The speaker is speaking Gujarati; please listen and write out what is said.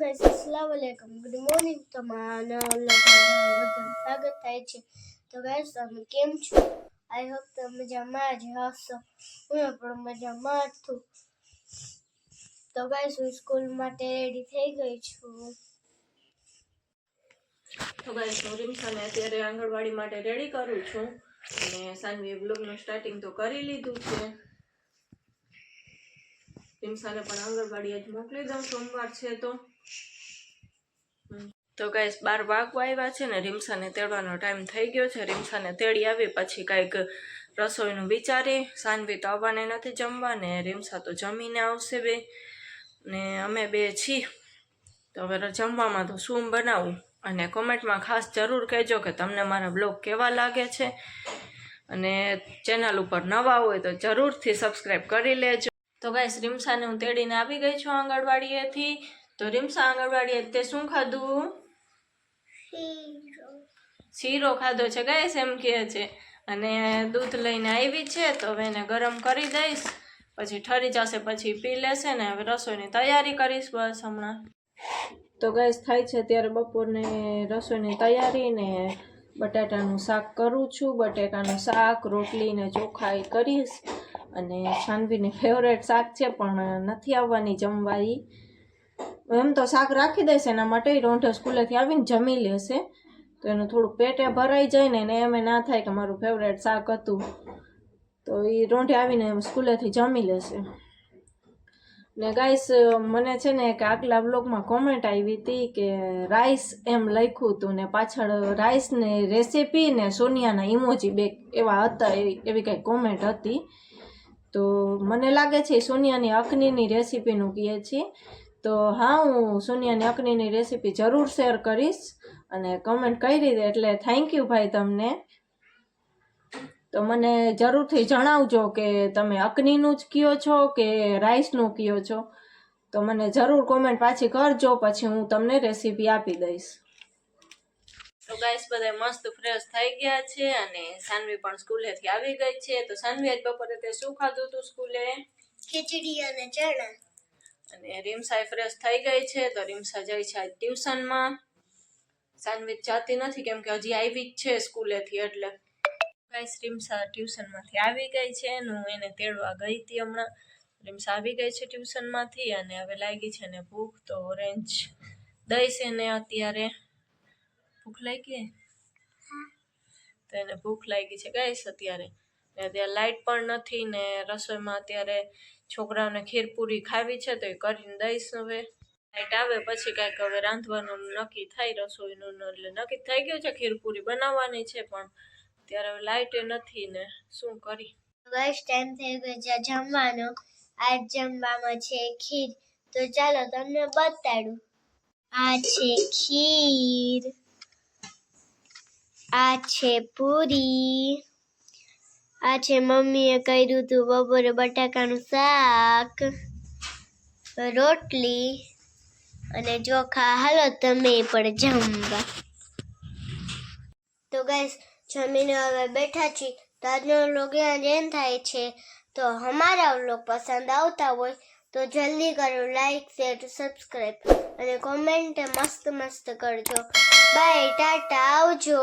ગાઈસ અસલામ વાલેકુમ ગુડ મોર્નિંગ તમારા સ્વાગત થાય છે તો ગાઈસ તમે કેમ છો આઈ હોપ તમે મજામાં જ હશો હું પણ મજામાં જ છું તો ગાઈસ હું સ્કૂલ માટે રેડી થઈ ગઈ છું. તો ગાઈસ હું રીમસાને અત્યારે આંગણવાડી માટે રેડી કરું છું. અને સાંજે બ્લોગનું સ્ટાર્ટિંગ તો કરી લીધું છે. રીમસાને પણ આંગણવાડી જ મોકલી દઉં સોમવાર છે તો. તો ગાઈસ બાર વાગવા આવ્યા છે ને રીમસાને તેડવાનો ટાઈમ થઈ ગયો છે. રીમસાને તેડી આવી, પછી કાંઈક રસોઈનું વિચારી, સાનવી તો આવવાને નથી જમવા ને રીમસા તો જમીને આવશે બે. ને અમે બે છીએ. તો હવે જમવામાં તો શું બનાવું? અને કોમેન્ટમાં ખાસ જરૂર કહેજો કે તમને મારા બ્લોગ કેવા લાગે છે. અને ચેનલ ઉપર નવા હોય તો જરૂરથી સબસ્ક્રાઈબ કરી લેજો. તો ગાઈસ રીમસાને હું તેડીને આવી ગઈ છું આંગણવાડીએથી. તો રીમસા આંગણવાડીએ તે શું ખાધું? શીરો ખાધો છે ગાઈસ એમ કહે છે. અને દૂધ લઈને આવી છે, તો હવે એને ગરમ કરી દઈશ. પછી ઠરી જશે, પછી પી લેશે ને હવે રસોઈની તૈયારી કરીશ બસ હમણાં. તો ગેસ થાય છે ત્યારે બપોરને રસોઈની તૈયારી ને બટાટાનું શાક કરું છું. બટાટાનું શાક રોટલી ને ચોખા કરીશ. અને સાનવીની ફેવરેટ શાક છે, પણ નથી આવવાની જમવા એમ તો શાક રાખી દેશે એના માટે રોંઢે સ્કૂલેથી આવીને જમી લેશે. તો એનું થોડું પેટે ભરાઈ જાય ને એને એમ ના થાય કે મારું ફેવરેટ શાક હતું. તો એ રોંઢે આવીને સ્કૂલેથી જમી લેશે. ને ગાઈસ, મને છે ને એક આગલા બ્લોગમાં કોમેન્ટ આવી હતી કે રાઈસ એમ લખ્યું હતું ને પાછળ રાઈસની રેસીપી ને સોનિયાના ઇમોજી બે એવા હતા એવી કંઈક કોમેન્ટ હતી. તો મને લાગે છે સોનિયાની અકનીની રેસીપીનું કહે છે તો હા હું સોનિયાની અગ્નિની રેસીપી જરૂર શેર કરીશ અને કમેન્ટ કરી દે એટલે થેન્ક યુ ભાઈ તમને. તો મને જરૂરથી જણાવજો કે તમે અકનીનું જ કયો છો કે રાઈસનું કયો છો. તો મને જરૂર કોમેન્ટ પાછી કરજો પછી હું તમને રેસીપી આપી દઈશ. તો ગાઈસ બધા મસ્ત ફ્રેશ થઈ ગયા છે અને સાનવી પણ સ્કૂલેથી આવી ગઈ છે. તો સાનવી આજ બપોરે તે શું ખાધું હતું સ્કૂલે? ખીચડી અને ચણા. અને રીમસા ફ્રેશ થઈ ગઈ છે તો રીમસા જાય છે આજ ટ્યુશનમાં. સાનવી જાતી નથી કેમ કે હજી આવી જ છે સ્કૂલેથી એટલે. ગાઈસ રીમસા ટ્યુશનમાંથી આવી ગઈ છે ને હું એને તેડવા ગઈ હતી હમણાં. રીમસા આવી ગઈ છે ટ્યુશનમાંથી અને હવે લાગી છે ને ભૂખ તો ઓરેન્જ દઈશ એને અત્યારે. ભૂખ લાગી? તો એને ભૂખ લાગી છે. ગાઈસ અત્યારે અત્યારે લાઇટ પણ નથી ને રસોઈમાં અત્યારે છોકરાઓને ખીરપૂરી ખાવી છે તો એ કરીને દઈશ હવે. લાઇટ આવે પછી કાંઈક હવે રાંધવાનું નક્કી થાય રસોઈનું એટલે નક્કી થઈ ગયું છે ખીરપૂરી બનાવવાની છે પણ ત્યારે હવે લાઇટ નથી ને શું કરી? બસ ટાઈમ થઈ ગયો છે જમવાનો. આજ જમવામાં છે ખીર. તો ચાલો તમને બતાડું. આ છે ખીર. આ છે પૂરી. આ છે મમ્મીએ કર્યું હતું બપોરે બટાકાનું શાક, રોટલી અને ચોખા હાલો તમે પણ જમવા. તો ગાઈસ જમીને હવે બેઠા છીએ. તો આજનો વ્લોગ જ થાય છે. તો અમારા વ્લોગ પસંદ આવતા હોય તો જલ્દી કરો લાઈક શેર સબસ્ક્રાઈબ અને કોમેન્ટ મસ્ત મસ્ત કરજો. બાય ટાટા, આવજો.